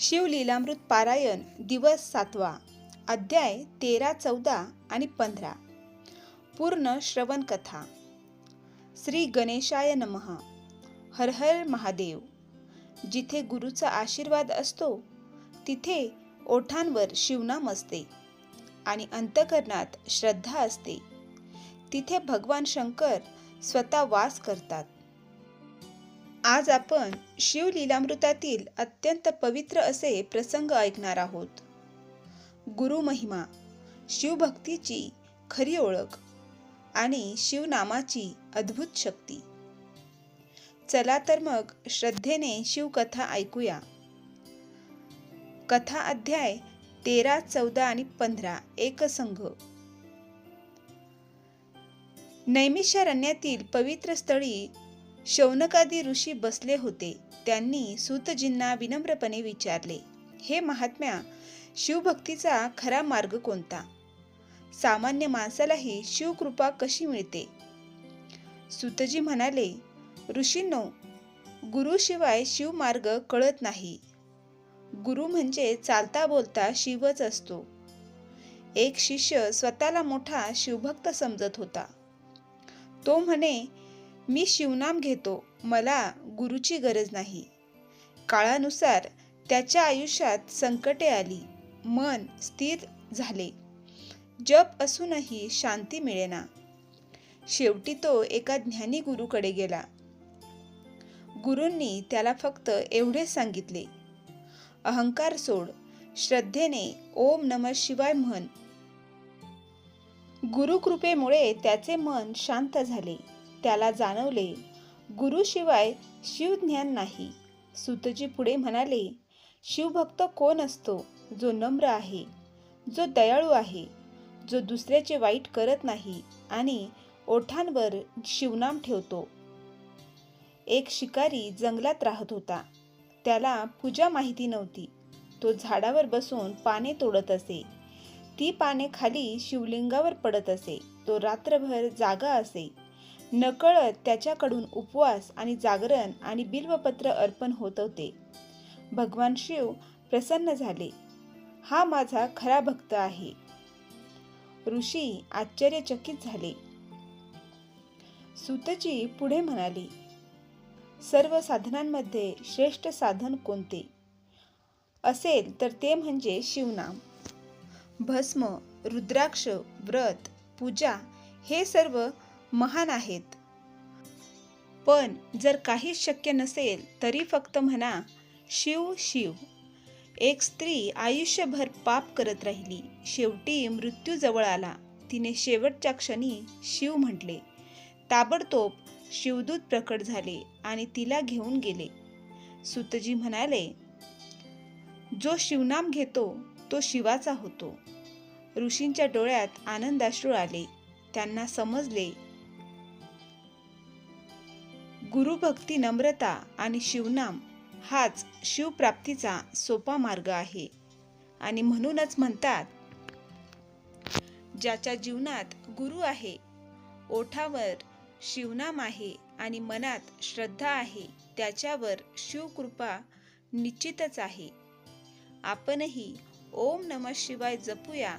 शिवलीलामृत पारायण दिवस सातवा अध्याय तेरा चौदा आणि पंधरा. पूर्ण श्रवण कथा श्री गणेशाय नमः. हर हर महादेव. जिथे गुरुचा आशीर्वाद असतो तिथे ओठांवर शिवनाम असते आणि अंतकरणात श्रद्धा असते. तिथे भगवान शंकर स्वतः वास करतात. आज आपण शिवलीलामृतातील अत्यंत पवित्र असे प्रसंग ऐकणार आहोत. गुरु महिमा शिवभक्तीची खरी ओळख आणि शिवनामाची अद्भुत शक्ती. चला तर मग श्रद्धेने शिवकथा ऐकूया. कथा अध्याय तेरा चौदा आणि पंधरा एकसंघ. नैमिषारण्यातील पवित्र स्थळी शौनकादी ऋषी बसले होते. त्यांनी सूतजींना विनम्रपणे विचारले हे महात्म्या शिवभक्तीचा खरा मार्ग कोणता? सामान्य माणसालाही शिवकृपा कशी मिळते? सुतजी म्हणाले ऋषींनो गुरुशिवाय शिवमार्ग कळत नाही. गुरु म्हणजे चालता बोलता शिवच असतो. एक शिष्य स्वतःला मोठा शिवभक्त समजत होता. तो म्हणे मी शिवनाम घेतो मला गुरुची गरज नाही. काळानुसार त्याच्या आयुष्यात संकटे आली मन स्थिर झाले. जप असूनही शांती मिळेना. शेवटी तो एका ज्ञानी गुरुकडे गेला. गुरूंनी त्याला फक्त एवढेच सांगितले. अहंकार सोड श्रद्धेने ओम नम शिवाय म्हण. गुरुकृपेमुळे त्याचे मन शांत झाले. त्याला जाणवले गुरुशिवाय शिवज्ञान नाही. सुतजी पुढे म्हणाले शिवभक्त कोण असतो जो नम्र आहे जो दयाळू आहे जो दुसऱ्याचे वाईट करत नाही आणि ओठांवर शिवनाम ठेवतो? एक शिकारी जंगलात राहत होता. त्याला पूजा माहिती नव्हती. तो झाडावर बसून पाने तोडत असे. ती पाने खाली शिवलिंगावर पडत असे. तो रात्रभर जागा असे. नकळत त्याच्याकडून उपवास आणि जागरण आणि बिल्वपत्र अर्पण होत होते. भगवान शिव प्रसन्न झाले. हा माझा खरा भक्त आहे. ऋषी आश्चर्यचकित झाले. सुतजी पुढे म्हणाले सर्व साधनांमध्ये श्रेष्ठ साधन कोणते? असेल तर ते म्हणजे शिवनाम. भस्म रुद्राक्ष व्रत पूजा हे सर्व महान आहेत. पण जर काहीच शक्य नसेल तरी फक्त म्हणा शिव शिव. एक स्त्री आयुष्यभर पाप करत राहिली. शेवटी मृत्यू जवळ आला. तिने शेवटच्या क्षणी शिव म्हटले. ताबडतोब शिवदूत प्रकट झाले आणि तिला घेऊन गेले. सुतजी म्हणाले जो शिवनाम घेतो तो शिवाचा होतो. ऋषींच्या डोळ्यात आनंदाश्रू आले. त्यांना समजले गुरुभक्ती नम्रता आणि शिवनाम हाच शिवप्राप्तीचा सोपा मार्ग आहे. आणि म्हणूनच म्हणतात ज्याच्या जीवनात गुरु आहे ओठावर शिवनाम आहे आणि मनात श्रद्धा आहे त्याच्यावर शिवकृपा निश्चितच आहे. आपणही ओम नम शिवाय जपूया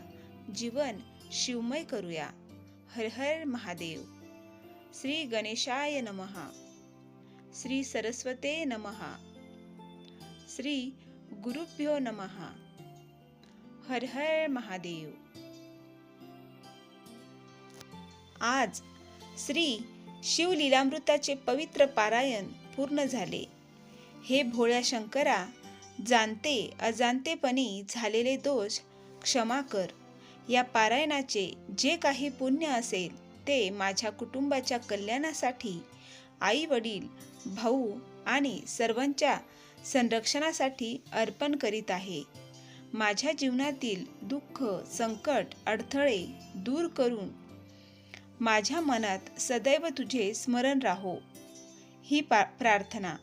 जीवन शिवमय करूया. हर हर महादेव. श्री गणेशाय नमः. श्री सरस्वते नमः. श्री गुरुभ्यो नमः. हर हर महादेव. आज श्री शिवलीलामृताचे पवित्र पारायण पूर्ण झाले. हे भोळ्या शंकरा जाणते अजाणतेपणी झालेले दोष क्षमा कर. या पारायणाचे जे काही पुण्य असेल ते माझ्या कुटुंबाच्या कल्याणासाठी आई वडील भाऊ आणि सर्वांच्या संरक्षणासाठी अर्पण करीत आहे. माझ्या जीवनातील दुःख संकट अडथळे दूर करून माझ्या मनात सदैव तुझे स्मरण राहो. ही पा प्रार्थना